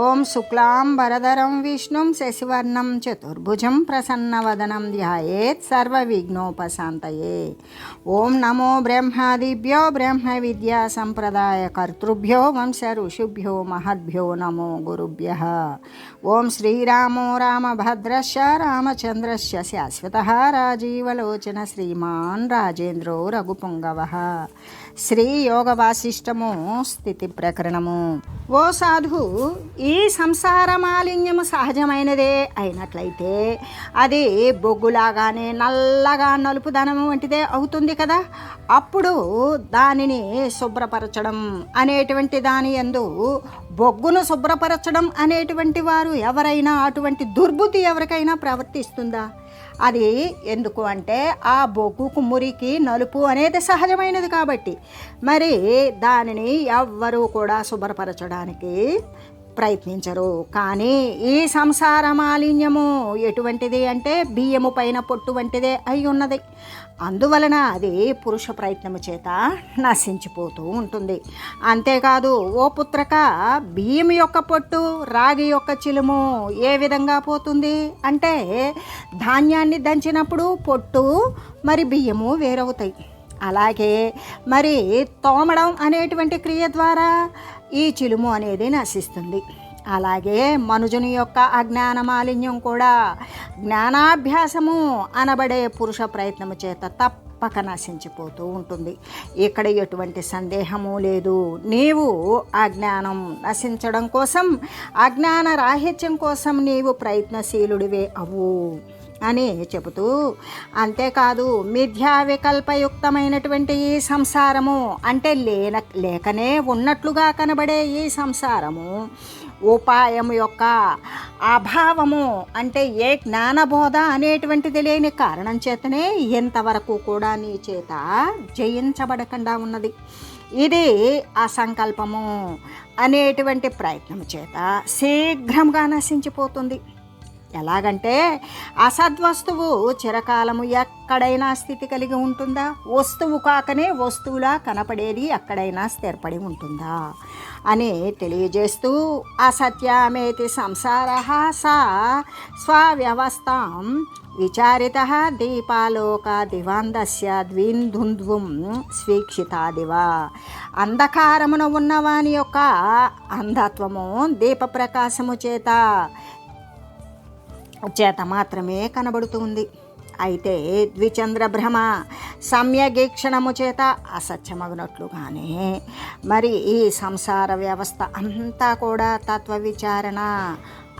ఓం శుక్లాం వరదరం విష్ణుం శశివర్ణం చతుర్భుజం ప్రసన్నవదనం ధ్యాయేత్ సర్వవిఘ్నోపశాంతయే ఓం నమో బ్రహ్మాదిభ్యో బ్రహ్మ విద్యా సంప్రదాయ కర్తృభ్యో వంశ ఋషిభ్యో మహద్భ్యో నమో గురుభ్య ఓం శ్రీరామో రామభద్రశ్చ రామచంద్రశ్చ శాశ్వత రాజీవలోచన శ్రీమాన్ రాజేంద్రో రఘుపుంగవ శ్రీ యోగ వాసిష్టము స్థితి ప్రకరణము. ఓ సాధు ఈ సంసార మాలిన్యము సహజమైనదే అయినట్లయితే అది బొగ్గులాగానే నల్లగా నలుపుదనం వంటిదే అవుతుంది కదా? అప్పుడు దానిని శుభ్రపరచడం అనేటువంటి దాని ఎందు బొగ్గును శుభ్రపరచడం అనేటువంటి వారు ఎవరైనా అటువంటి దుర్బుద్ధి ఎవరికైనా ప్రవర్తిస్తుందా? అది ఎందుకు అంటే ఆ బొగ్గుకు మురికి నలుపు అనేది సహజమైనది కాబట్టి. మరి దానిని ఎవ్వరూ కూడా శుభ్రపరచడానికి ప్రయత్నించరు. కానీ ఈ సంసార మాలిన్యము ఎటువంటిది అంటే బియ్యము పైన పొట్టు వంటిదే అయి ఉన్నది. అందువలన అది పురుష ప్రయత్నము చేత నశించిపోతూ ఉంటుంది. అంతేకాదు ఓ పుత్రక బియ్యం యొక్క పొట్టు రాగి యొక్క చిలుము ఏ విధంగా పోతుంది? అంటే ధాన్యాన్ని దంచినప్పుడు పొట్టు మరి బియ్యము వేరవుతాయి. అలాగే మరి తోమడం అనేటువంటి క్రియ ద్వారా ఈ చిలుము అనేది నశిస్తుంది. అలాగే మనుజుని యొక్క అజ్ఞాన మాలిన్యం కూడా జ్ఞానాభ్యాసము అనబడే పురుష ప్రయత్నము చేత తప్పక నశించిపోతూ ఉంటుంది. ఇక్కడ ఎటువంటి సందేహము లేదు. నీవు అజ్ఞానం నశించడం కోసం అజ్ఞాన రాహిత్యం కోసం నీవు ప్రయత్నశీలుడివే అవు అని చెబుతూ అంతేకాదు మిథ్యా వికల్పయుక్తమైనటువంటి ఈ సంసారము అంటే లేన లేకనే ఉన్నట్లుగా కనబడే ఈ సంసారము ఉపాయం యొక్క అభావము అంటే ఏ జ్ఞానబోధ అనేటువంటి తెలియని కారణం చేతనే ఇంతవరకు కూడా నీ చేత జయించబడకుండా ఉన్నది. ఇది అసంకల్పము అనేటువంటి ప్రయత్నం చేత శీఘ్రంగా నశించిపోతుంది. ఎలాగంటే అసద్వస్తువు చిరకాలము ఎక్కడైనా స్థితి కలిగి ఉంటుందా? వస్తువు కాకనే వస్తువులా కనపడేది ఎక్కడైనా స్థిరపడి ఉంటుందా? అని తెలియజేస్తూ అసత్యమేతి సంసార సా స్వవ్యవస్థాం విచారిత దీపాలోక దివాందస్య ద్వింధుంధ్వం స్వీక్షితాదివా. అంధకారమున ఉన్నవాని యొక్క అంధత్వము దీపప్రకాశము చేత చేత మాత్రమే కనబడుతుంది. అయితే ద్విచంద్ర భ్రమ సమ్యగీక్షణము చేత అసత్యమగినట్లుగానే మరి ఈ సంసార వ్యవస్థ అంతా కూడా తత్వ విచారణ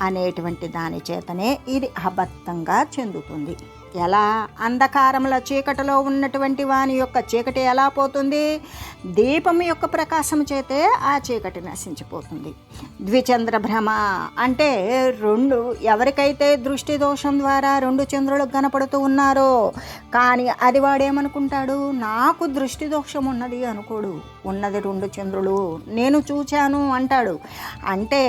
అనేటువంటి దాని చేతనే ఇది అబద్ధంగా చెందుతుంది. ఎలా అంధకారముల చీకటిలో ఉన్నటువంటి వాని యొక్క చీకటి ఎలా పోతుంది? దీపం యొక్క ప్రకాశం చేతే ఆ చీకటి నశించిపోతుంది. ద్విచంద్ర భ్రమ అంటే రెండు ఎవరికైతే దృష్టి దోషం ద్వారా రెండు చంద్రులు కనపడుతూ ఉన్నారో కానీ అది వాడేమనుకుంటాడు? నాకు దృష్టి దోషం ఉన్నది అనుకోడు. ఉన్నది రెండు చంద్రులు. నేను చూచాను అంటాడు. అంటే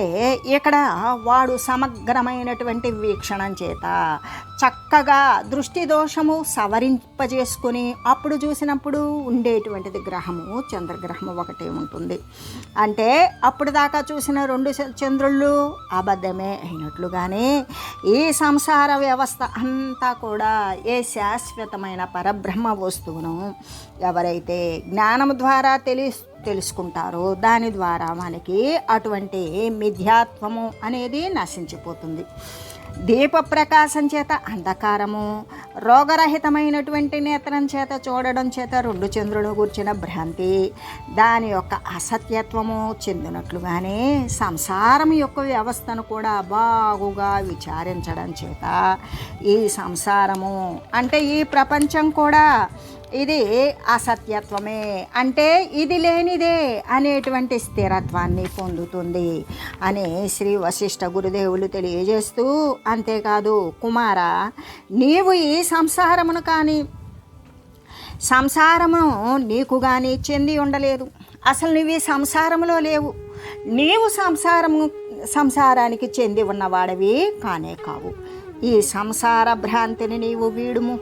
ఇక్కడ వాడు సమగ్రమైనటువంటి వీక్షణం చేత చక్కగా దృష్టి దోషము సవరింపజేసుకుని అప్పుడు చూసినప్పుడు ఉండేటువంటిది గ్రహము చంద్రగ్రహము ఒకటే ఉంటుంది. అంటే అప్పుడు దాకా చూసిన రెండు చంద్రుళ్ళు అబద్ధమే అయినట్లుగానే ఈ సంసార వ్యవస్థ అంతా కూడా ఏ శాశ్వతమైన పరబ్రహ్మ వస్తువును ఎవరైతే జ్ఞానం ద్వారా తెలి తెలుసుకుంటారో దాని ద్వారా మనకి అటువంటి మిథ్యాత్వము అనేది నశించిపోతుంది. దీప ప్రకాశం చేత అంధకారము రోగరహితమైనటువంటి నేత్రం చేత చూడడం చేత రెండు చంద్రుడు కూర్చిన భ్రాంతి. దాని యొక్క అసత్యత్వము చెందినట్లుగానే సంసారం యొక్క వ్యవస్థను కూడా బాగుగా విచారించడం చేత ఈ సంసారము అంటే ఈ ప్రపంచం కూడా ఇది అసత్యత్వమే? అంటే ఇది లేనిదే అనేటువంటి స్థిరత్వాన్ని పొందుతుంది అని శ్రీ వశిష్ఠ గురుదేవులు తెలియజేస్తూ అంతేకాదు కుమార నీవు ఈ సంసారమును కానీ సంసారము నీకు కానీ చెంది ఉండలేదు. అసలు నువ్వు ఈ సంసారంలో లేవు. నీవు సంసారము సంసారానికి చెంది ఉన్నవాడవి కానే కావు. ఈ సంసార భ్రాంతిని నీవు వీడుము.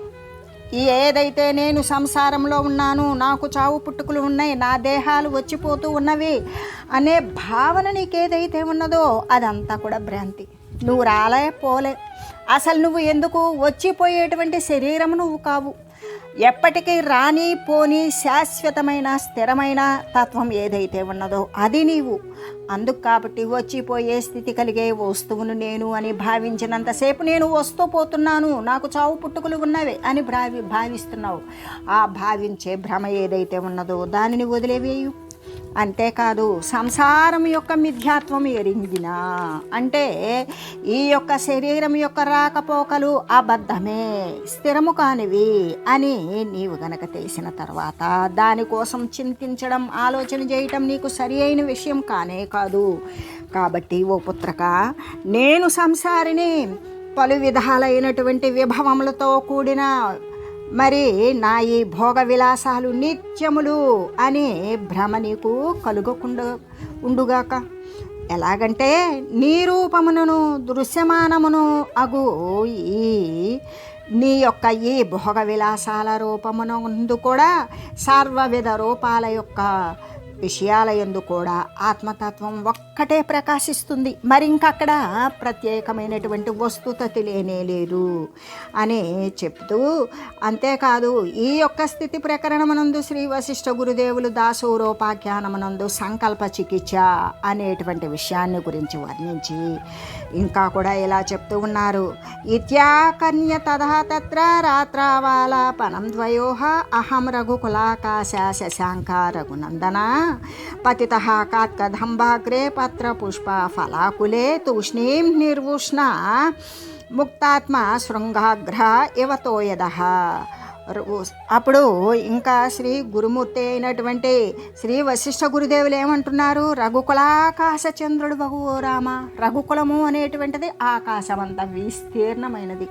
ఏదైతే నేను సంసారంలో ఉన్నాను నాకు చావు పుట్టుకులు ఉన్నాయి నా దేహాలు వచ్చిపోతూ ఉన్నవి అనే భావన నీకు ఏదైతే ఉన్నదో అదంతా కూడా భ్రాంతి. నువ్వు రాలే పోలే. అసలు నువ్వు ఎందుకు వచ్చిపోయేటువంటి శరీరం నువ్వు కావు. ఎప్పటికీ రాని పోని శాశ్వతమైన స్థిరమైన తత్వం ఏదైతే ఉన్నదో అది నీవు. అందుకు కాబట్టి వచ్చిపోయే స్థితి కలిగే వస్తువును నేను అని భావించినంతసేపు నేను వస్తూ పోతున్నాను. నాకు చావు పుట్టుకులు ఉన్నవే అని భావి భావిస్తున్నావు. ఆ భావించే భ్రమ ఏదైతే ఉన్నదో దానిని వదిలేవేయు. అంతేకాదు సంసారం యొక్క మిథ్యాత్వం ఎరింగిన అంటే ఈ యొక్క శరీరం యొక్క రాకపోకలు అబద్ధమే స్థిరము కానివి అని నీవు గనక తెలిసిన తర్వాత దానికోసం చింతించడం ఆలోచన చేయటం నీకు సరి అయిన విషయం కానే కాదు. కాబట్టి ఓ పుత్రక నేను సంసారిని పలు విధాలైనటువంటి విభవములతో కూడిన మరి నా ఈ భోగ విలాసాలు నిత్యములు అనే భ్రమ నీకు కలుగకుండా ఉండుగాక. ఎలాగంటే నీ రూపమును దృశ్యమానమును అగు ఈ నీ యొక్క ఈ భోగ విలాసాల రూపమునందు కూడా సర్వవిధ రూపాల యొక్క విషయాలయందు కూడా ఆత్మతత్వం ఒక్కటే ప్రకాశిస్తుంది. మరింకక్కడ ప్రత్యేకమైనటువంటి వస్తుత లేనే లేదు అని చెప్తూ అంతేకాదు ఈ యొక్క స్థితి ప్రకరణమునందు శ్రీ వశిష్ఠ గురుదేవులు దాసూరోపాఖ్యానమునందు సంకల్ప చికిత్స అనేటువంటి విషయాన్ని గురించి వర్ణించి ఇంకా కూడా ఇలా చెప్తూ ఉన్నారు. ఇత్యాకన్య తథా తత్ర రాత్రావాలాపనం ద్వయోహ అహం రఘుకులాకాశ శశాంక రఘునందన. పతిత కాత్కదంబాగ్రే పత్ర పుష్ప ఫలాకులే తూష్ణీం నిర్వుష్ణ. ముక్తాత్మ శృంగాగ్ర ఇవతోయద అప్పుడు ఇంకా శ్రీ గురుమూర్తి అయినటువంటి శ్రీ వశిష్ఠ గురుదేవులు ఏమంటున్నారు? రఘుకులాకాశ చంద్రుడు బహు రామ. రఘుకులము అనేటువంటిది ఆకాశం అంత విస్తీర్ణమైనది.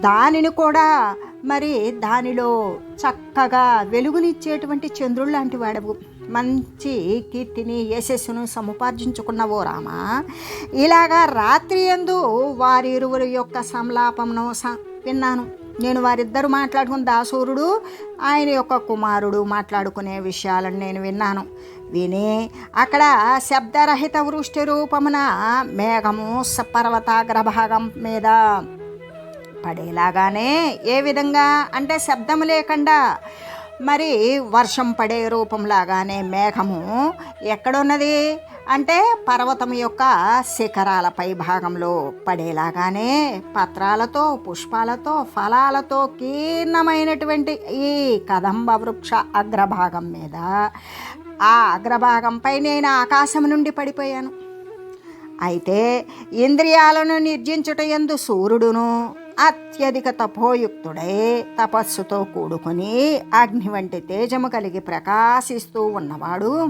దానిని కూడా మరి దానిలో చక్కగా వెలుగునిచ్చేటువంటి చంద్రుడు లాంటి వాడవు. మంచి కీర్తిని యశస్సును సముపార్జించుకున్నవో రామ. ఇలాగా రాత్రి ఎందు వారిరువురు యొక్క సంలాపమును స విన్నాను. నేను వారిద్దరు మాట్లాడుకున్న దాసూరుడు ఆయన యొక్క కుమారుడు మాట్లాడుకునే విషయాలను నేను విన్నాను. విని అక్కడ శబ్దరహిత వృష్టి రూపమున మేఘము పర్వతాగ్ర భాగం మీద పడేలాగానే ఏ విధంగా అంటే శబ్దము లేకుండా మరి వర్షం పడే రూపంలాగానే మేఘము ఎక్కడున్నది? అంటే పర్వతం యొక్క శిఖరాలపై భాగంలో పడేలాగానే పత్రాలతో పుష్పాలతో ఫలాలతో కీర్ణమైనటువంటి ఈ కదంబ వృక్ష అగ్రభాగం మీద. ఆ అగ్రభాగంపై నేను ఆకాశం నుండి పడిపోయాను. అయితే ఇంద్రియాలను నిర్జించుట ఎందు సూర్యుడును అత్యధిక తపోయుక్తుడై తపస్సుతో కూడుకొని అగ్ని వంటి తేజము కలిగి ప్రకాశిస్తూ ఉన్నవాడు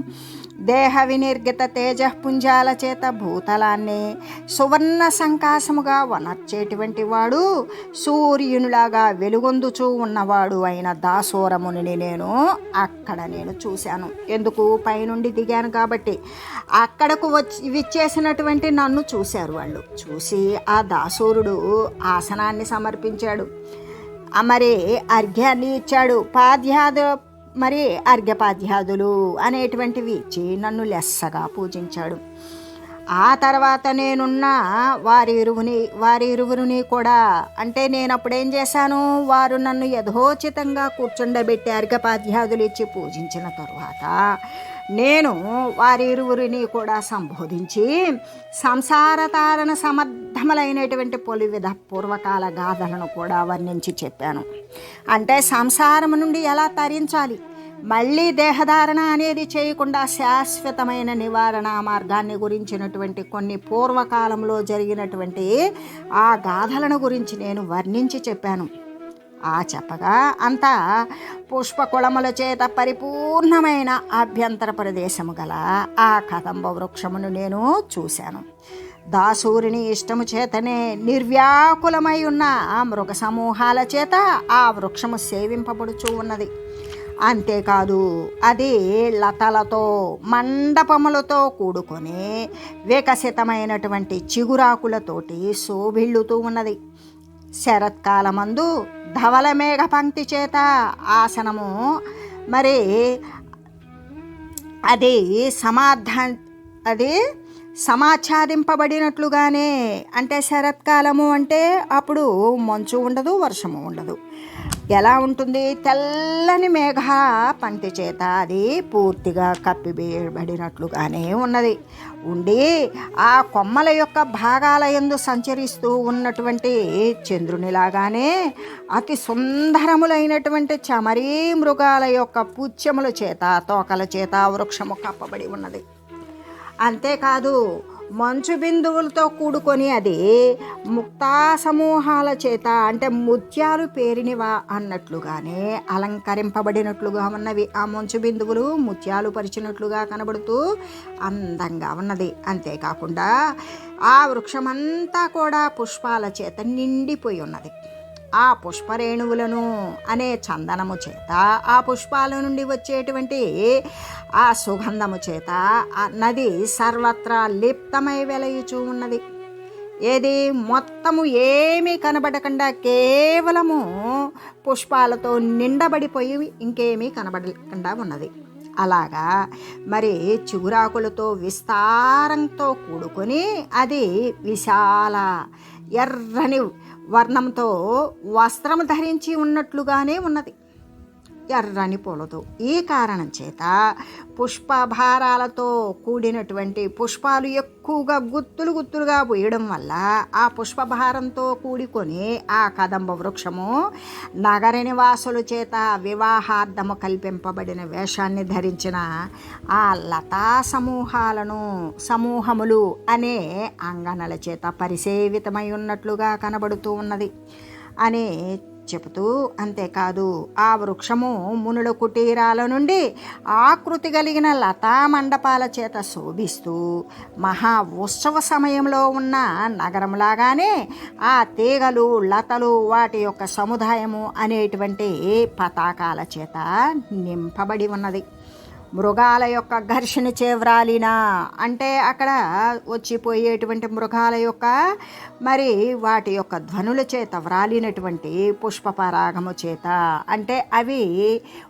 దేహ వినిర్గత తేజపుంజాల చేత భూతలాన్ని సువర్ణ సంకాశముగా వనర్చేటువంటి వాడు సూర్యునిలాగా వెలుగొందుచూ ఉన్నవాడు అయిన దాసోరముని నేను అక్కడ నేను చూశాను. ఎందుకు? పైనుండి దిగాను కాబట్టి. అక్కడకు వచ్చి విచ్చేసినటువంటి నన్ను చూశారు వాళ్ళు. చూసి ఆ దాసూరుడు ఆసనాన్ని సమర్పించాడు. అమరే మరి అర్ఘ్యాన్ని ఇచ్చాడు. పాద్యాదు మరి అర్ఘ్యపాద్యాదులు అనేటువంటివి ఇచ్చి నన్ను లెస్సగా పూజించాడు. ఆ తర్వాత నేనున్న వారి ఇరువుని వారి ఇరువురిని కూడా. అంటే నేను అప్పుడు ఏం చేశాను? వారు నన్ను యథోచితంగా కూర్చుండబెట్టి అర్ఘపాధ్యాదులు ఇచ్చి పూజించిన తరువాత నేను వారి ఇరువురిని కూడా సంబోధించి సంసార తారణ సమర్థములైనటువంటి పలు విధ పూర్వకాల గాథలను కూడా వర్ణించి చెప్పాను. అంటే సంసారం నుండి ఎలా తరించాలి? మళ్ళీ దేహధారణ అనేది చేయకుండా శాశ్వతమైన నివారణ మార్గాన్ని గురించినటువంటి కొన్ని పూర్వకాలంలో జరిగినటువంటి ఆ గాథలను గురించి నేను వర్ణించి చెప్పాను. ఆ చెప్పగా అంతా పుష్పకుళముల చేత పరిపూర్ణమైన ఆభ్యంతర ప్రదేశము గల ఆ కదంబ వృక్షమును నేను చూశాను. దాసూరిని ఇష్టము చేతనే నిర్వ్యాకులమై ఉన్న ఆ మృగ సమూహాల చేత ఆ వృక్షము సేవింపబడుచూ ఉన్నది. అంతేకాదు అది లతలతో మండపములతో కూడుకొని వికసితమైనటువంటి చిగురాకులతోటి శోభిల్లుతూ ఉన్నది. శరత్కాలమందు ధవలమేఘ పంక్తి చేత ఆసనము. మరి అది సమాధ అది సమాచ్ఛాదింపబడినట్లుగానే అంటే శరత్కాలము అంటే అప్పుడు మంచు ఉండదు వర్షము ఉండదు. ఎలా ఉంటుంది? తెల్లని మేఘ పంటి చేత అది పూర్తిగా కప్పిబడినట్లుగానే ఉన్నది. ఉండి ఆ కొమ్మల యొక్క భాగాల ఎందు సంచరిస్తూ ఉన్నటువంటి చంద్రునిలాగానే అతి సుందరములైనటువంటి చమరీ మృగాల యొక్క పుచ్చముల చేత తోకల చేత వృక్షము కప్పబడి ఉన్నది. అంతేకాదు మంచు బిందువులతో కూడుకొని అది ముక్తా సమూహాల చేత అంటే ముత్యాలు పేరినివా అన్నట్లుగానే అలంకరింపబడినట్లుగా ఉన్నవి. ఆ మంచు బిందువులు ముత్యాలు పరిచినట్లుగా కనబడుతూ అందంగా ఉన్నది. అంతేకాకుండా ఆ వృక్షమంతా కూడా పుష్పాల చేత నిండిపోయి ఉన్నది. ఆ పుష్పరేణువులను అనే చందనము చేత ఆ పుష్పాల నుండి వచ్చేటువంటి ఆ సుగంధము చేత ఆ నది సర్వత్రా లిప్తమై వెలయుచూ ఉన్నది. ఏది మొత్తము ఏమీ కనబడకుండా కేవలము పుష్పాలతో నిండబడిపోయి ఇంకేమీ కనబడకుండా ఉన్నది. అలాగా మరి చిగురాకులతో విస్తారంతో కూడుకొని అది విశాల ఎర్రని వర్ణంతో వస్త్రము ధరించి ఉన్నట్లుగానే ఉన్నది. ఎర్రని పూలతో. ఈ కారణం చేత? పుష్పభారాలతో కూడినటువంటి పుష్పాలు ఎక్కువగా గుత్తులు గుత్తులుగా పోయడం వల్ల ఆ పుష్పభారంతో కూడుకొని ఆ కదంబ వృక్షము నగర నివాసుల చేత వివాహార్థము కల్పింపబడిన వేషాన్ని ధరించిన ఆ లతా సమూహాలను సమూహములు అనే అంగనల చేత పరిసేవితమై ఉన్నట్లుగా కనబడుతూ ఉన్నది. అనే చెబుతూ అంతేకాదు ఆ వృక్షము మునుల కుటీరాల నుండి ఆకృతి కలిగిన లతా మండపాల చేత శోభిస్తూ మహా ఉత్సవ సమయంలో ఉన్న నగరంలాగానే ఆ తీగలు లతలు వాటి యొక్క సముదాయము అనేటువంటి పతాకాల చేత నింపబడి ఉన్నది. మృగాల యొక్క ఘర్షణ చేవ్రాలినా అంటే అక్కడ వచ్చిపోయేటువంటి మృగాల యొక్క మరి వాటి యొక్క ధ్వనుల చేత వ్రాలినటువంటి పుష్పపరాగము చేత. అంటే అవి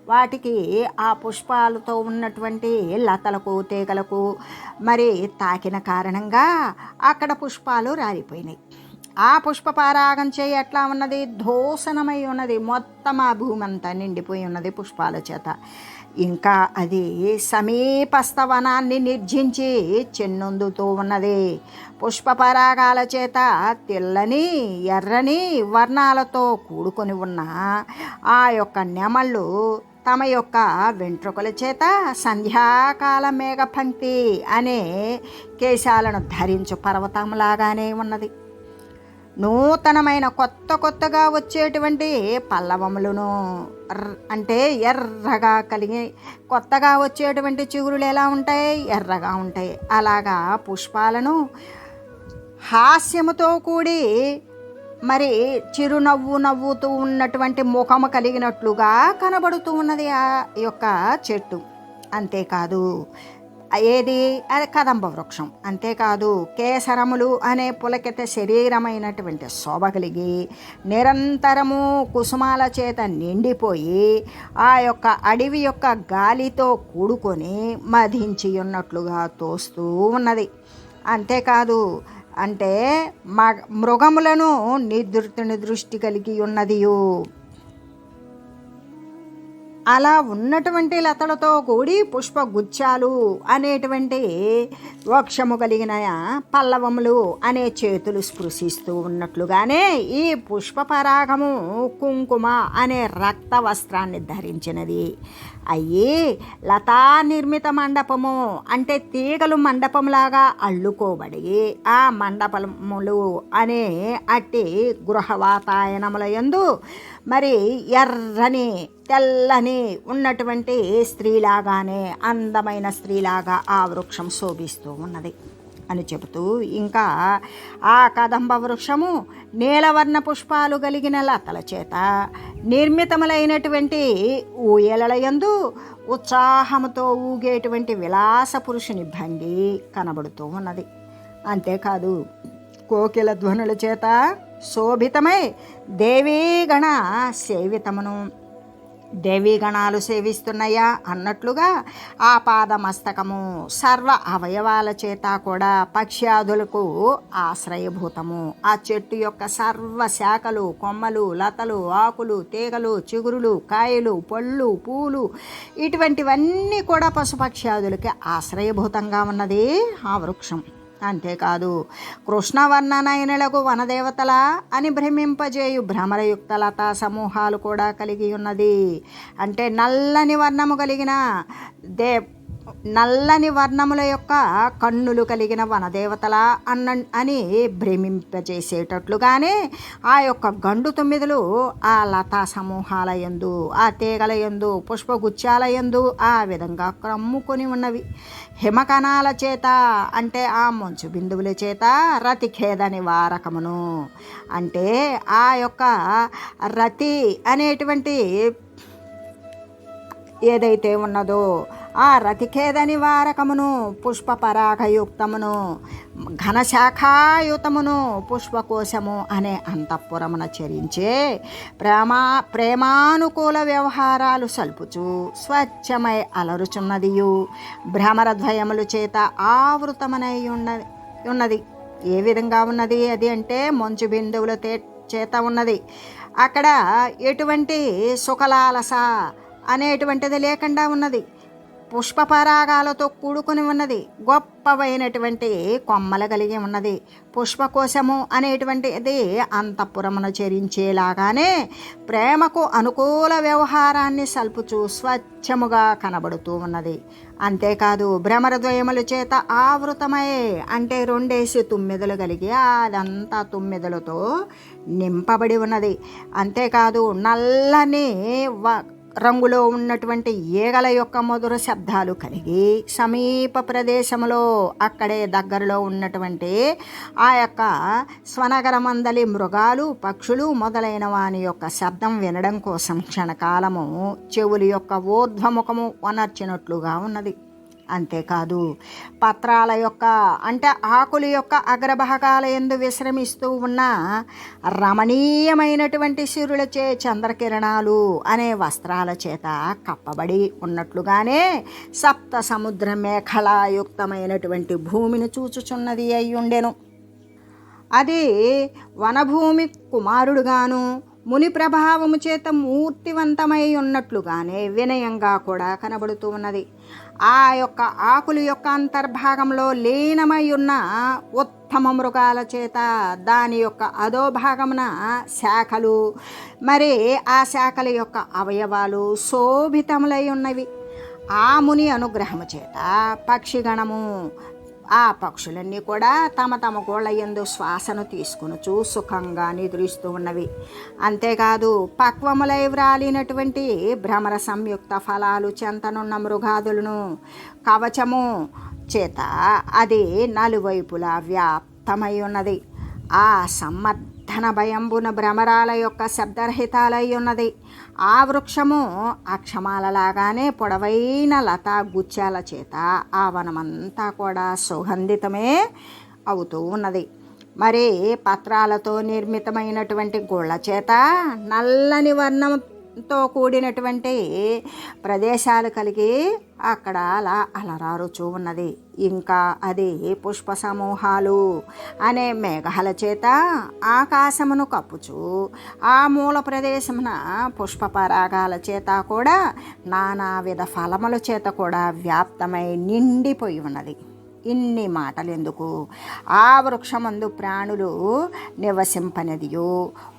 వాటికి ఆ పుష్పాలతో ఉన్నటువంటి లతలకు తీగలకు మరి తాకిన కారణంగా అక్కడ పుష్పాలు రాలిపోయినాయి. ఆ పుష్పపారాగం చేయి ఎట్లా ఉన్నది? దోసనమై ఉన్నది. మొత్తం ఆ భూమి అంతా నిండిపోయి ఉన్నది పుష్పాల చేత. ఇంకా అది సమీపస్థ వనాన్ని నిర్జించి చెన్నుందుతూ ఉన్నది. పుష్పపరాగాల చేత తెల్లని ఎర్రని వర్ణాలతో కూడుకొని ఉన్న ఆ యొక్క నెమళ్ళు తమ యొక్క వెంట్రుకల చేత సంధ్యాకాల మేఘపంక్తి అనే కేశాలను ధరించు పర్వతంలాగానే ఉన్నది. నూతనమైన కొత్త కొత్తగా వచ్చేటువంటి పల్లవములను అంటే ఎర్రగా కలిగి కొత్తగా వచ్చేటువంటి చిగురులు ఎలా ఉంటాయి? ఎర్రగా ఉంటాయి. అలాగా పుష్పాలను హాస్యముతో కూడి మరి చిరునవ్వు నవ్వుతూ ఉన్నటువంటి ముఖము కలిగినట్లుగా కనబడుతూ ఉన్నది ఆ యొక్క చెట్టు. అంతేకాదు ఏది? అది కదంబ వృక్షం. అంతేకాదు కేసరములు అనే పులకిత శరీరమైనటువంటి శోభ కలిగి నిరంతరము కుసుమాల చేత నిండిపోయి ఆ యొక్క అడవి యొక్క గాలితో కూడుకొని మధించి ఉన్నట్లుగా తోస్తూ ఉన్నది. అంతేకాదు అంటే మృగములను నిదృ దృష్టి కలిగి ఉన్నదియు. అలా ఉన్నటువంటి లతలతో కూడి పుష్పగుచ్చాలు అనేటువంటి వక్షము కలిగిన పల్లవములు అనే చేతులు స్పృశిస్తూ ఉన్నట్లుగానే ఈ పుష్ప పరాగము కుంకుమ అనే రక్త వస్త్రాన్ని ధరించినది. అయ్యి లతా నిర్మిత మండపము అంటే తీగలు మండపంలాగా అల్లుకోబడి ఆ మండపములు అనే అట్టి గృహ వాతాయనముల యందు మరి ఎర్రని తెల్లని ఉన్నటువంటి స్త్రీలాగానే అందమైన స్త్రీలాగా ఆ వృక్షం శోభిస్తూ ఉన్నది అని చెబుతూ ఇంకా ఆ కదంబ వృక్షము నీలవర్ణ పుష్పాలు కలిగిన లతల చేత నిర్మితములైనటువంటి ఊయలయందు ఉత్సాహముతో ఊగేటువంటి విలాస పురుషుని భంగి కనబడుతూ ఉన్నది. అంతేకాదు కోకిల ధ్వనుల చేత శోభితమై దేవీగణ సేవితమును. దేవీగణాలు సేవిస్తున్నాయా అన్నట్లుగా ఆ పాదమస్తకము సర్వ అవయవాల చేత కూడా పక్ష్యాదులకు ఆశ్రయభూతము. ఆ చెట్టు యొక్క సర్వ శాఖలు కొమ్మలు లతలు ఆకులు తీగలు చిగురులు కాయలు పళ్ళు పూలు ఇటువంటివన్నీ కూడా పశుపక్ష్యాదులకి ఆశ్రయభూతంగా ఉన్నది ఆ వృక్షం. అంతేకాదు. కృష్ణవర్ణనయనులకు వనదేవతల అని భ్రమింపజేయు భ్రమరయుక్త లతా సమూహాలు కూడా కలిగి ఉన్నది. అంటే నల్లని వర్ణము కలిగిన దే నల్లని వర్ణముల యొక్క కన్నులు కలిగిన వనదేవతల అన్న అని భ్రమింపజేసేటట్లుగానే ఆ యొక్క గండు తొమ్మిదిలు ఆ లతా సమూహాల యందు ఆ తీగల యందు పుష్పగుచ్చాల యందు ఆ విధంగా క్రమ్ముకొని ఉన్నవి. హిమకణాల చేత అంటే ఆ మంచు బిందువుల చేత రతిఖేద నివారకమును. అంటే ఆ యొక్క రతి అనేటువంటి ఏదైతే ఉన్నదో ఆ రతిఖేద నివారకమును పుష్ప పరాగయుక్తమును ఘనశాఖాయుతమును పుష్పకోశము అనే అంతఃపురమున చరించే ప్రేమా ప్రేమానుకూల వ్యవహారాలు సల్పుచు స్వచ్ఛమై అలరుచున్నదియు. భ్రమరద్వయముల చేత ఆవృతమనై ఉన్నది. ఉన్నది ఏ విధంగా ఉన్నది? అది అంటే మంచు బిందువుల చేత ఉన్నది. అక్కడ ఎటువంటి సుఖలాలస అనేటువంటిది లేకుండా ఉన్నది. పుష్పపరాగాలతో కూడుకుని ఉన్నది. గొప్పవైనటువంటి కొమ్మలు కలిగి ఉన్నది. పుష్పకోశము అనేటువంటిది అంతఃపురమును చరించేలాగానే ప్రేమకు అనుకూల వ్యవహారాన్ని సల్పుచూ స్వచ్ఛముగా కనబడుతూ ఉన్నది. అంతేకాదు భ్రమరద్వయముల చేత ఆవృతమై అంటే రెండేసి తుమ్మెదలు కలిగి అదంతా తుమ్మెదలతో నింపబడి ఉన్నది. అంతేకాదు నల్లని వ రంగులో ఉన్నటువంటి ఈగల యొక్క మధుర శబ్దాలు కలిగి సమీప ప్రదేశంలో అక్కడే దగ్గరలో ఉన్నటువంటి ఆ యొక్క స్వనగరమందలి మృగాలు పక్షులు మొదలైన వాని యొక్క శబ్దం వినడం కోసం క్షణకాలము చెవులు యొక్క ఊర్ధ్వముఖము వనర్చినట్లుగా ఉన్నది. అంతేకాదు. పత్రాల యొక్క అంటే ఆకుల యొక్క అగ్రభాగాల ఎందు విశ్రమిస్తూ ఉన్న రమణీయమైనటువంటి సూర్యులచే చంద్రకిరణాలు అనే వస్త్రాల చేత కప్పబడి ఉన్నట్లుగానే సప్త సముద్ర మేఖలాయుక్తమైనటువంటి భూమిని చూచుచున్నది అయి ఉండెను అది వనభూమి కుమారుడుగాను ముని ప్రభావము చేత మూర్తివంతమై ఉన్నట్లుగానే వినయంగా కూడా కనబడుతూ ఉన్నది. ఆ యొక్క ఆకులు యొక్క అంతర్భాగంలో లీనమై ఉన్న ఉత్తమ మృగాల చేత దాని యొక్క అధోభాగమున శాఖలు. మరి ఆ శాఖల యొక్క అవయవాలు శోభితములై ఉన్నవి. ఆ ముని అనుగ్రహము చేత పక్షిగణము ఆ పక్షులన్నీ కూడా తమ తమ గోళ్ళయందు శ్వాసను తీసుకొనుచు సుఖంగా నిద్రిస్తూ ఉన్నవి. అంతేకాదు పక్వములై వ్రాలినటువంటి భ్రమర సంయుక్త ఫలాలు చెంతనున్న మృగాదులను కవచము చేత అది నలువైపులా వ్యాప్తమై ఉన్నది ఆ సమ్మర్ధన భయంబున భ్రమరాల యొక్క శబ్దరహితాలై ఉన్నది. ఆ వృక్షము అక్షమాలలాగానే పొడవైన లతా గుచ్చాల చేత ఆ వనమంతా కూడా సుగంధితమే అవుతూ ఉన్నది. మరి పత్రాలతో నిర్మితమైనటువంటి గుళ్ళ చేత నల్లని వర్ణంతో కూడినటువంటి ప్రదేశాలు కలిగి అక్కడ అలా అలరారుచూ ఉన్నది. ఇంకా అది పుష్ప సమూహాలు అనే మేఘాల చేత ఆకాశమును కప్పుచు ఆ మూల ప్రదేశమున పుష్ప పరాగాల చేత కూడా నానావిధ ఫలముల చేత కూడా వ్యాప్తమై నిండిపోయి ఉన్నది. ఇన్ని మాటలు ఎందుకు ఆ వృక్షమందు ప్రాణులు నివసింపనిదియు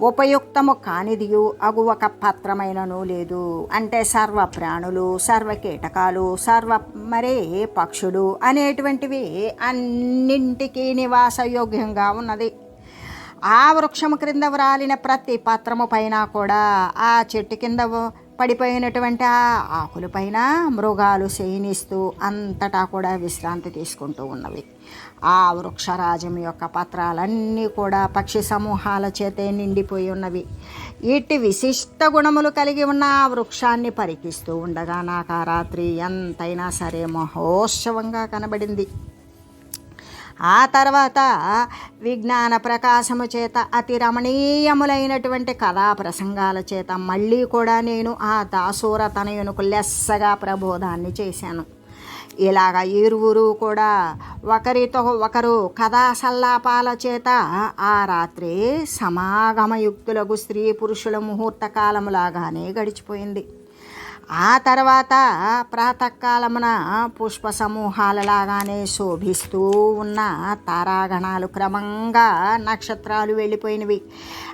ఉపయుక్తము కానిదియు అగు ఒక పత్రమైనను లేదు. అంటే సర్వ ప్రాణులు సర్వ కీటకాలు సర్వ మరే పక్షులు అనేటువంటివి అన్నింటికీ నివాసయోగ్యంగా ఉన్నది. ఆ వృక్షము క్రింద వ్రాలిన ప్రతి పత్రము పైన కూడా ఆ చెట్టు కింద పడిపోయినటువంటి ఆ ఆకులపైన మృగాలు శయనిస్తూ అంతటా కూడా విశ్రాంతి తీసుకుంటూ ఉన్నవి. ఆ వృక్షరాజం యొక్క పత్రాలన్నీ కూడా పక్షి సమూహాల చేతే నిండిపోయి ఉన్నవి. ఇట్టి విశిష్ట గుణములు కలిగి ఉన్న ఆ వృక్షాన్ని పరికిస్తూ ఉండగా నాకు ఆ రాత్రి ఎంతైనా సరే మహోత్సవంగా కనబడింది. ఆ తర్వాత విజ్ఞాన ప్రకాశము చేత అతి రమణీయములైనటువంటి కథా ప్రసంగాల చేత మళ్ళీ కూడా నేను ఆ దాసూర తనయునకు లెస్సగా ప్రబోధాన్ని చేశాను. ఇలాగ ఇరువురు కూడా ఒకరితో ఒకరు కథా సల్లాపాల చేత ఆ రాత్రి సమాగమయుక్తులకు స్త్రీ పురుషుల ముహూర్త కాలములాగానే గడిచిపోయింది. ఆ తర్వాత ప్రాతకాలమున పుష్ప సమూహాలలాగానే శోభిస్తూ ఉన్న తారాగణాలు క్రమంగా నక్షత్రాలు వెళ్ళిపోయినవి.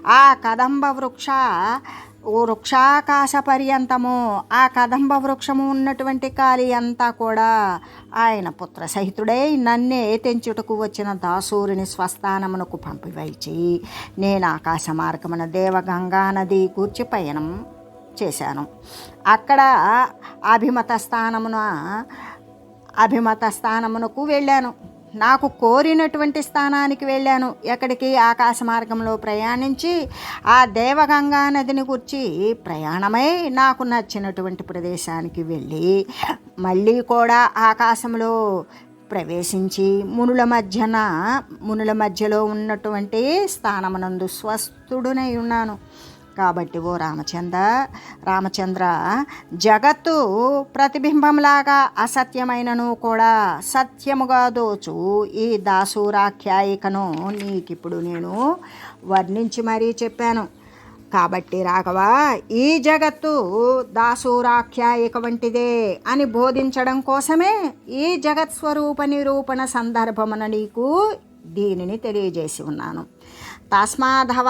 ఆ కదంబ వృక్ష వృక్షాకాశ పర్యంతము ఆ కదంబ వృక్షము ఉన్నటువంటి కాలి అంతా కూడా ఆయన పుత్ర సహితుడై నన్నే తెంచుటకు వచ్చిన దాసూరిని స్వస్థానమునకు పంపివైచి నేను ఆకాశ మార్గమున దేవగంగా నది కూర్చి పయనం చేశాను. అక్కడ అభిమత స్థానమున అభిమత స్థానమునకు వెళ్ళాను. నాకు కోరినటువంటి స్థానానికి వెళ్ళాను. ఎక్కడికి? ఆకాశ మార్గంలో ప్రయాణించి ఆ దేవగంగా నదిని గుర్చి ప్రయాణమై నాకు నచ్చినటువంటి ప్రదేశానికి వెళ్ళి మళ్ళీ కూడా ఆకాశంలో ప్రవేశించి మునుల మధ్యన మునుల మధ్యలో ఉన్నటువంటి స్థానమునందు స్వస్థుడునై ఉన్నాను. కాబట్టి ఓ రామచంద్ర రామచంద్ర జగత్తు ప్రతిబింబంలాగా అసత్యమైనను కూడా సత్యముగా దోచు ఈ దాసూరాఖ్యాయికను నీకిప్పుడు నేను వర్ణించి మరీ చెప్పాను. కాబట్టి రాఘవ ఈ జగత్తు దాసూరాఖ్యాయిక వంటిదే అని బోధించడం కోసమే ఈ జగత్ స్వరూప నిరూపణ సందర్భమున నీకు దీనిని తెలియజేసి ఉన్నాను. తస్మాధవ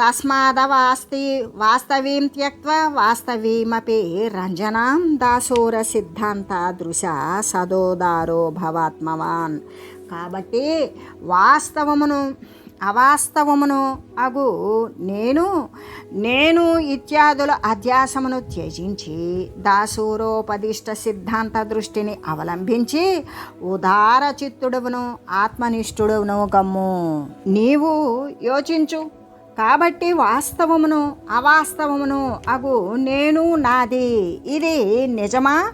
తస్మాదవాస్తి వాస్తవీం త్యక్వా వాస్తవీమపి రంజనాం దాసూర సిద్ధాంత దృశ సదోదారో భవాత్మవాన్ కాబట్టి వాస్తవమును అవాస్తవమును అగు నేను నేను ఇత్యాదుల అధ్యాసమును త్యజించి దాసూరోపదిష్ట సిద్ధాంత దృష్టిని అవలంబించి ఉదార చిత్తుడువును ఆత్మనిష్ఠుడువును గమ్ము. నీవు యోచించు. కాబట్టి వాస్తవమును అవాస్తవమును అగు నేను నాది. ఇది నిజమా?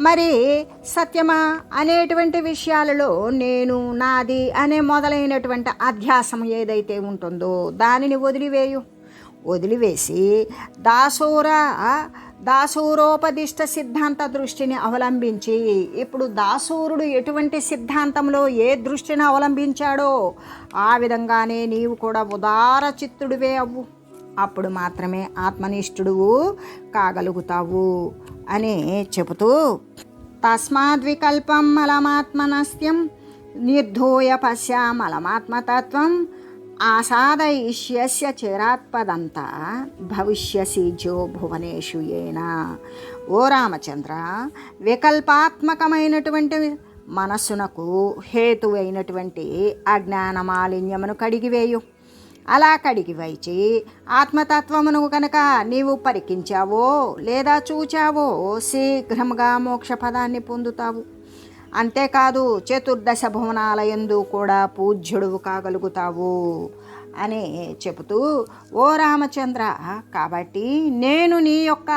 మరి సత్యమా? అనేటువంటి విషయాలలో నేను నాది అనే మొదలైనటువంటి అధ్యాసం ఏదైతే ఉంటుందో దానిని వదిలివేయు. వదిలివేసి దాసోరా దాసూరోపదిష్ట సిద్ధాంత దృష్టిని అవలంబించి ఇప్పుడు దాసూరుడు ఎటువంటి సిద్ధాంతంలో ఏ దృష్టిని అవలంబించాడో ఆ విధంగానే నీవు కూడా ఉదార చిత్తుడివే అవ్వు. అప్పుడు మాత్రమే ఆత్మనిష్ఠుడువు కాగలుగుతావు అని చెబుతూ తస్మాద్వికల్పం మలమాత్మనస్త్యం నిర్ధూయ పశ్యామలమాత్మతత్వం ఆసాదయిష్యస్య చిరాత్పదంత భవిష్యసి జో భువనేషు ఏనా ఓ రామచంద్ర వికల్పాత్మకమైనటువంటి మనస్సునకు హేతువైనటువంటి అజ్ఞాన మాలిన్యమును కడిగివేయు అలా కడిగి వైచి ఆత్మతత్వమును కనుక నీవు పరికించావో లేదా చూచావో శీఘ్రముగా మోక్షపదాన్ని పొందుతావు। అంతేకాదు చతుర్దశ భువనాలయందు కూడా పూజ్యుడువు కాగలుగుతావు అని చెబుతూ ఓ రామచంద్ర కాబట్టి నేను నీ యొక్క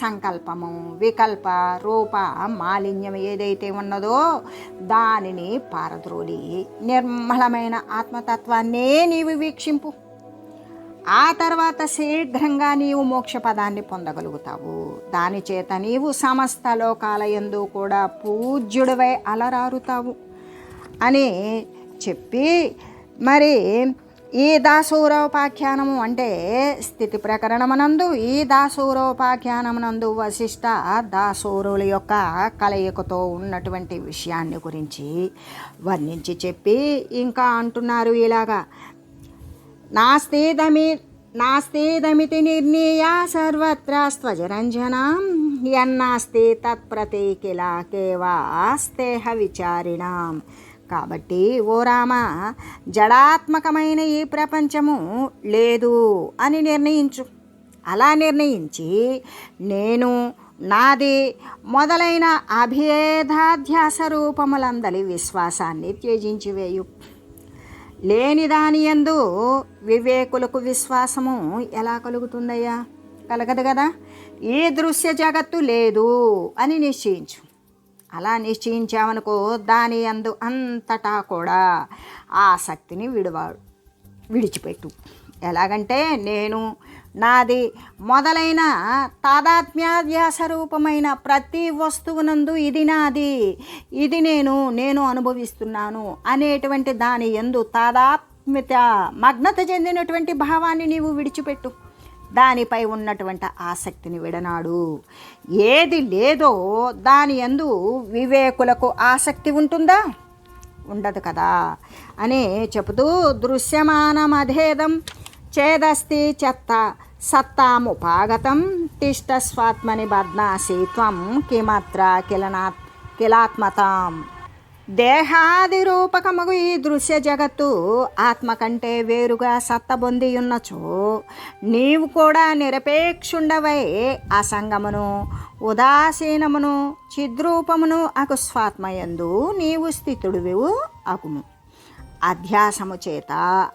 సంకల్పము వికల్ప రూప మాలిన్యం ఏదైతే ఉన్నదో దానిని పారద్రోలి. నిర్మలమైన ఆత్మతత్వాన్నే నీవు వీక్షింపు. ఆ తర్వాత శీఘ్రంగా నీవు మోక్ష పదాన్ని పొందగలుగుతావు. దాని చేత నీవు సమస్త లోకాల ఎందు కూడా పూజ్యుడివై అలరారుతావు అని చెప్పి మరి ఈ దాసూరోపాఖ్యానము అంటే స్థితి ప్రకరణమునందు ఈ దాసూరోపాఖ్యానమునందు వశిష్ట దాసూరుల యొక్క కలయికతో ఉన్నటువంటి విషయాన్ని గురించి వర్ణించి చెప్పి ఇంకా అంటున్నారు ఇలాగా. నాస్తేదమి నాస్తేదమితి నిర్ణీయ సర్వత్ర స్వజరంజనం ఎన్నాస్తి తత్ప్రతి కిల కేవాస్తేహ విచారిణాం కాబట్టి ఓ రామ జడాత్మకమైన ఈ ప్రపంచము లేదు అని నిర్ణయించు. అలా నిర్ణయించి నేను నాది మొదలైన అభేదాధ్యాస రూపములందలి విశ్వాసాన్ని త్యజించివేయు. లేని దాని యందు వివేకులకు విశ్వాసము ఎలా కలుగుతుందయ్యా? కలగదు కదా? ఈ దృశ్య జగత్తు లేదు అని నిశ్చయించు. అలా నిశ్చయించామనుకో దాని అందు అంతటా కూడా ఆసక్తిని విడివాడు విడిచిపెట్టు. ఎలాగంటే నేను నాది మొదలైన తాదాత్మ్యాధ్యాస రూపమైన ప్రతి వస్తువునందు ఇది నాది. ఇది నేను నేను అనుభవిస్తున్నాను అనేటువంటి దాని ఎందు తాదాత్మ్యత మగ్నత చెందినటువంటి భావాన్ని నీవు విడిచిపెట్టు. దానిపై ఉన్నటువంటి ఆసక్తిని విడనాడు. ఏది లేదో దాని ఎందు వివేకులకు ఆసక్తి ఉంటుందా? ఉండదు కదా. అని చెబుతూ దృశ్యమానమధేదం చేదస్తి చెత్త సత్తాముపాగతం తిష్టస్వాత్మని బద్నాసి త్వం కిమత్ర కిలనా కిలాత్మతాం. దేహాది రూపకమగు ఈ దృశ్య జగత్తు ఆత్మ కంటే వేరుగా సత్తబొంది ఉన్నచో నీవు కూడా నిరపేక్షుండవై అసంగమును ఉదాసీనమును చిద్రూపమును అకు స్వాత్మయందు నీవు స్థితుడివి అకుము. అధ్యాసము చేత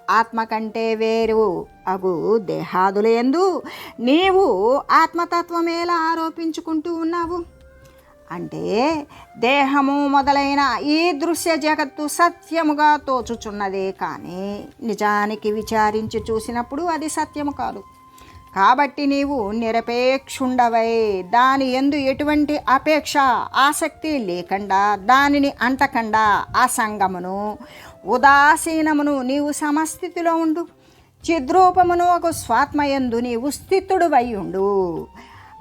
ఆత్మ కంటే వేరు అగు దేహాదులందు నీవు ఆత్మతత్వమేలా ఆరోపించుకుంటూ ఉన్నావు. అంటే దేహము మొదలైన ఈ దృశ్య జగత్తు సత్యముగా తోచుచున్నదే కానీ నిజానికి విచారించి చూసినప్పుడు అది సత్యము కాదు. కాబట్టి నీవు నిరపేక్షుండవై దాని ఎందు ఎటువంటి అపేక్ష ఆసక్తి లేకుండా దానిని అంటకుండా సంగమును ఉదాసీనమును నీవు సమస్థితిలో ఉండు. చిద్రూపమును ఒక స్వాత్మయందు నీవు స్థితుడు ఉండు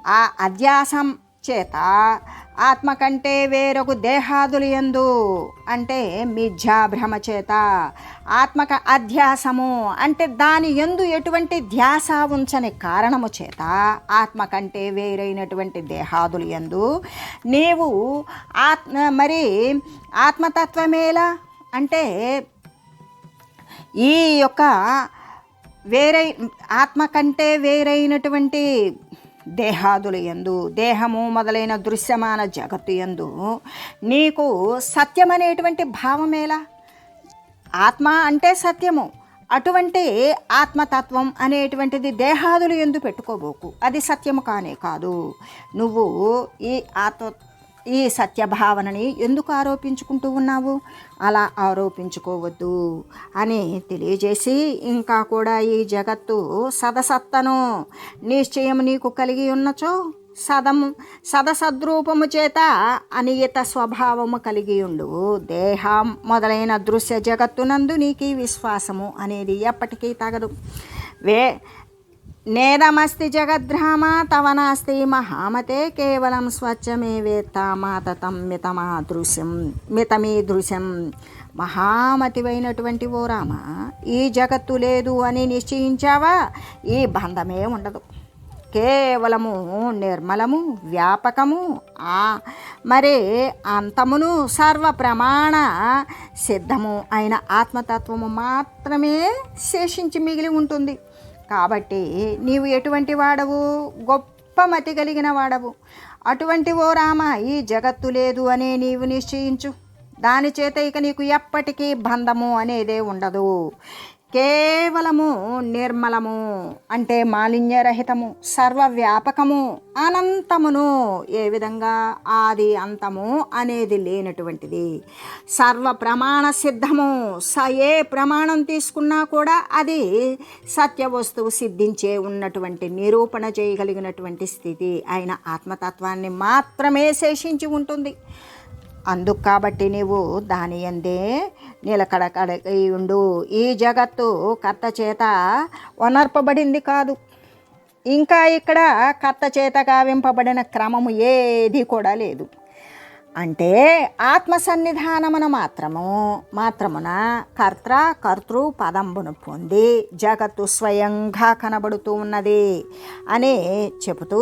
ఆ అధ్యాసం చేత ఆత్మ కంటే వేరొక దేహాదులు ఎందు అంటే మిథ్యాభ్రమ చేత ఆత్మక అధ్యాసము అంటే దాని ఎందు ఎటువంటి ధ్యాస ఉంచని కారణము చేత ఆత్మ కంటే వేరైనటువంటి దేహాదులు ఎందు నీవు ఆత్మ మరి ఆత్మతత్వమేలా? అంటే ఈ యొక్క వేరై ఆత్మ కంటే వేరైనటువంటి దేహాదుల ఎందు దేహము మొదలైన దృశ్యమాన జగత్తు ఎందు నీకు సత్యమనేటువంటి భావమేలా ఆత్మ అంటే సత్యము అటువంటి ఆత్మతత్వం అనేటువంటిది దేహాదులు ఎందు పెట్టుకోబోకు. అది సత్యము కానే కాదు. నువ్వు ఈ ఆత్మ ఈ సత్యభావనని ఎందుకు ఆరోపించుకుంటూ ఉన్నావు? అలా ఆరోపించుకోవద్దు అని తెలియజేసి ఇంకా కూడా ఈ జగత్తు సదసత్తను నిశ్చయం నీకు కలిగి ఉన్నచో సదము సదసద్రూపము చేత అనియత స్వభావము కలిగి ఉండు. దేహం మొదలైన దృశ్య జగత్తునందు నీకు విశ్వాసము అనేది ఎప్పటికీ తగదు. వే నేదమస్తి జగద్రామ తవ నాస్తి మహామతే కేవలం స్వచ్ఛమే వేత్త మాతతం మితమా దృశ్యం మితమీ దృశ్యం మహామతివైనటువంటి ఓ రామ ఈ జగత్తు లేదు అని నిశ్చయించావా? ఈ బంధమే ఉండదు. కేవలము నిర్మలము వ్యాపకము ఆ మరి అంతమును సర్వ ప్రమాణ సిద్ధము అయిన ఆత్మతత్వము మాత్రమే శేషించి మిగిలి ఉంటుంది. కాబట్టి నీవు ఎటువంటి వాడవు? గొప్ప మతి కలిగిన వాడవు. అటువంటి ఓ రామ ఈ జగత్తు లేదు అనే నీవు నిశ్చయించు. దాని చేత ఇక నీకు ఎప్పటికీ బంధము అనేదే ఉండదు. కేవలము నిర్మలము అంటే మాలిన్యరహితము సర్వవ్యాపకము అనంతమును ఏ విధంగా ఆది అంతము అనేది లేనటువంటిది. సర్వ ప్రమాణ సిద్ధము స ఏ ప్రమాణం తీసుకున్నా కూడా అది సత్య వస్తువు సిద్ధించే ఉన్నటువంటి నిరూపణ చేయగలిగినటువంటి స్థితి అయిన ఆత్మతత్వాన్ని మాత్రమే శేషించి ఉంటుంది. అందుకు కాబట్టి నీవు దాని ఎందే నిలకడకడై ఉండు. ఈ జగత్తు కర్త చేత వనర్పబడింది కాదు. ఇంకా ఇక్కడ కర్త చేత గావింపబడిన క్రమము ఏది కూడా లేదు. అంటే ఆత్మ సన్నిధానమున మాత్రము మాత్రమున కర్త కర్తృ పదంబును పొంది జగత్తు స్వయంగా కనబడుతూ ఉన్నది అని చెబుతూ